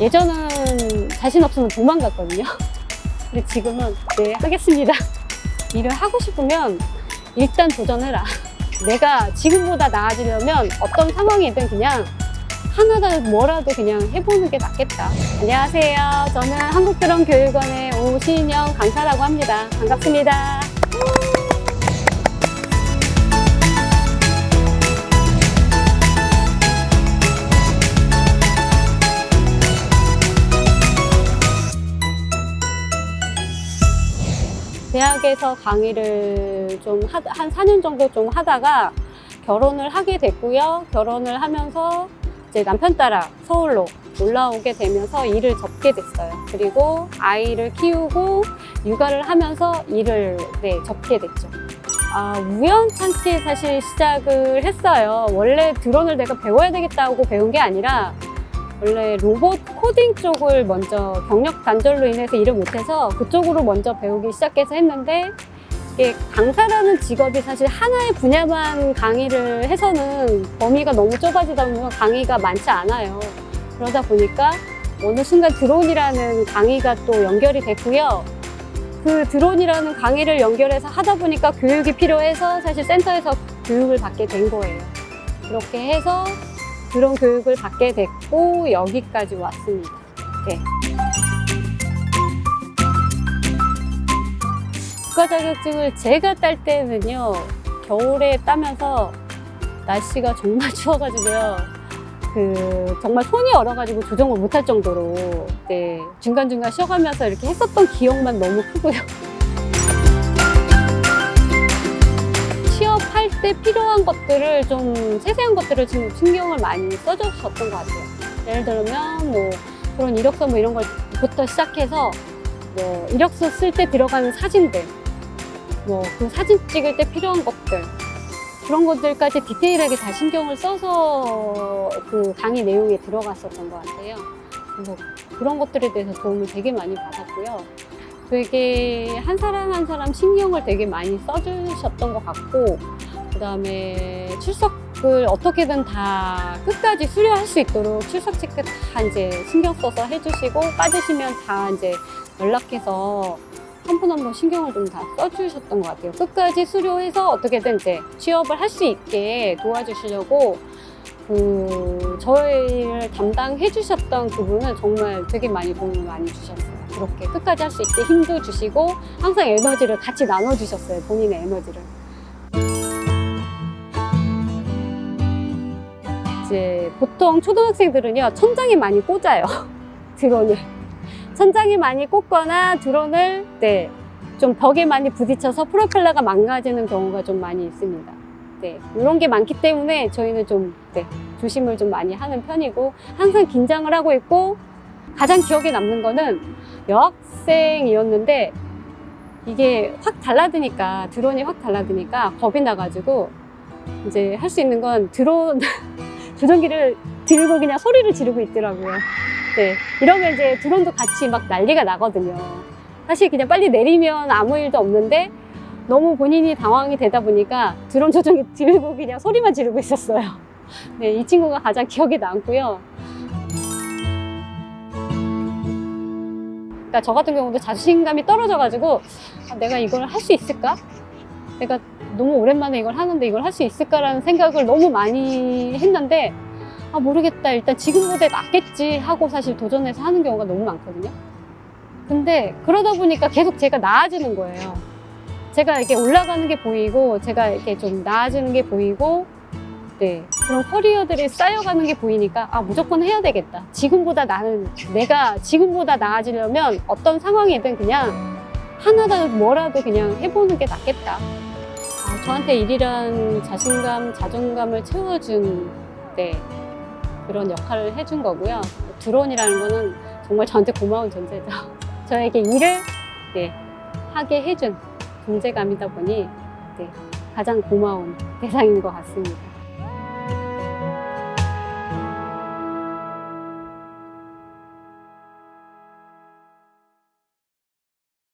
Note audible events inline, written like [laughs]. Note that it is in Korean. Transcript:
예전은 자신 없으면 도망갔거든요. [laughs] 근데 지금은 네 하겠습니다. 일을 하고 싶으면 일단 도전해라. 내가 지금보다 나아지려면 어떤 상황이든 그냥 하나다 뭐라도 그냥 해보는 게 낫겠다. 안녕하세요. 저는 한국드럼교육원의 오신영 강사라고 합니다. 반갑습니다. 대학에서 강의를 좀 한 4년 정도 좀 하다가 결혼을 하게 됐고요. 결혼을 하면서 이제 남편 따라 서울로 올라오게 되면서 일을 접게 됐어요. 그리고 아이를 키우고 육아를 하면서 일을 네, 접게 됐죠. 아, 우연찮게 사실 시작을 했어요. 원래 드론을 내가 배워야 되겠다고 배운 게 아니라 원래 로봇 코딩 쪽을 먼저 경력 단절로 인해서 일을 못해서 그쪽으로 먼저 배우기 시작해서 했는데 이게 강사라는 직업이 사실 하나의 분야만 강의를 해서는 범위가 너무 좁아지다 보면 강의가 많지 않아요. 그러다 보니까 어느 순간 드론이라는 강의가 또 연결이 됐고요. 그 드론이라는 강의를 연결해서 하다 보니까 교육이 필요해서 사실 센터에서 교육을 받게 된 거예요. 그렇게 해서 드론 교육을 받게 됐고 여기까지 왔습니다. 네. 국가 자격증을 제가 딸 때는요 겨울에 따면서 날씨가 정말 [laughs] 추워가지고요 그 정말 손이 얼어가지고 조정을 못할 정도로 네, 중간중간 쉬어가면서 이렇게 했었던 기억만 너무 크고요 때 필요한 것들을 좀 세세한 것들을 지금 신경을 많이 써주셨던 것 같아요 예를 들면 뭐 그런 이력서 뭐 이런 걸부터 시작해서 뭐 이력서 쓸 때 들어가는 사진들 뭐 그 사진 찍을 때 필요한 것들 그런 것들까지 디테일하게 다 신경을 써서 그 강의 내용에 들어갔었던 것 같아요. 그래서 그런 것들에 대해서 도움을 되게 많이 받았고요. 되게 한 사람 한 사람 신경을 되게 많이 써주셨던 것 같고, 그 다음에 출석을 어떻게든 다 끝까지 수료할 수 있도록 출석 체크 다 이제 신경 써서 해주시고, 빠지시면 다 이제 연락해서 한 분 한 분 신경을 좀 다 써주셨던 것 같아요. 끝까지 수료해서 어떻게든 이제 취업을 할 수 있게 도와주시려고 그 저희를 담당해 주셨던 그분은 정말 되게 많이 도움을 많이 주셨어요. 그렇게 끝까지 할 수 있게 힘도 주시고 항상 에너지를 같이 나눠 주셨어요. 본인의 에너지를. 이제 보통 초등학생들은요 천장에 많이 꽂아요 [laughs] 드론을. 천장에 많이 꽂거나 드론을 네, 좀 벽에 많이 부딪혀서 프로펠러가 망가지는 경우가 좀 많이 있습니다. 네, 이런 게 많기 때문에 저희는 좀 네, 조심을 좀 많이 하는 편이고 항상 긴장을 하고 있고 가장 기억에 남는 거는 여학생이었는데 이게 확 달라드니까 드론이 확 달라드니까 겁이 나가지고 이제 할 수 있는 건 드론 [laughs] 조종기를 들고 그냥 소리를 지르고 있더라고요. 네, 이러면 이제 드론도 같이 막 난리가 나거든요. 사실 그냥 빨리 내리면 아무 일도 없는데 너무 본인이 당황이 되다 보니까 드론 조종기 [laughs] 들고 그냥 소리만 지르고 있었어요. 네, 이 친구가 가장 기억에 남고요. 그러니까 저 같은 경우도 자신감이 떨어져가지고 아, 내가 이걸 할 수 있을까? 내가 너무 오랜만에 이걸 하는데 이걸 할 수 있을까라는 생각을 너무 많이 했는데 아 모르겠다. 일단 지금보다 낫겠지 하고 사실 도전해서 하는 경우가 너무 많거든요. 근데 그러다 보니까 계속 제가 나아지는 거예요. 제가 이렇게 올라가는 게 보이고 제가 이렇게 좀 나아지는 게 보이고 네. 그런 커리어들이 쌓여가는 게 보이니까 아 무조건 해야 되겠다. 지금보다 나는 내가 지금보다 나아지려면 어떤 상황이든 그냥 하나다 뭐라도 그냥 해보는 게 낫겠다 아, 저한테 일이란 자신감 자존감을 채워준 네 그런 역할을 해준 거고요. 드론이라는 거는 정말 저한테 고마운 존재죠. [laughs] 저에게 일을 네, 하게 해준 존재감이다 보니 네, 가장 고마운 대상인 것 같습니다.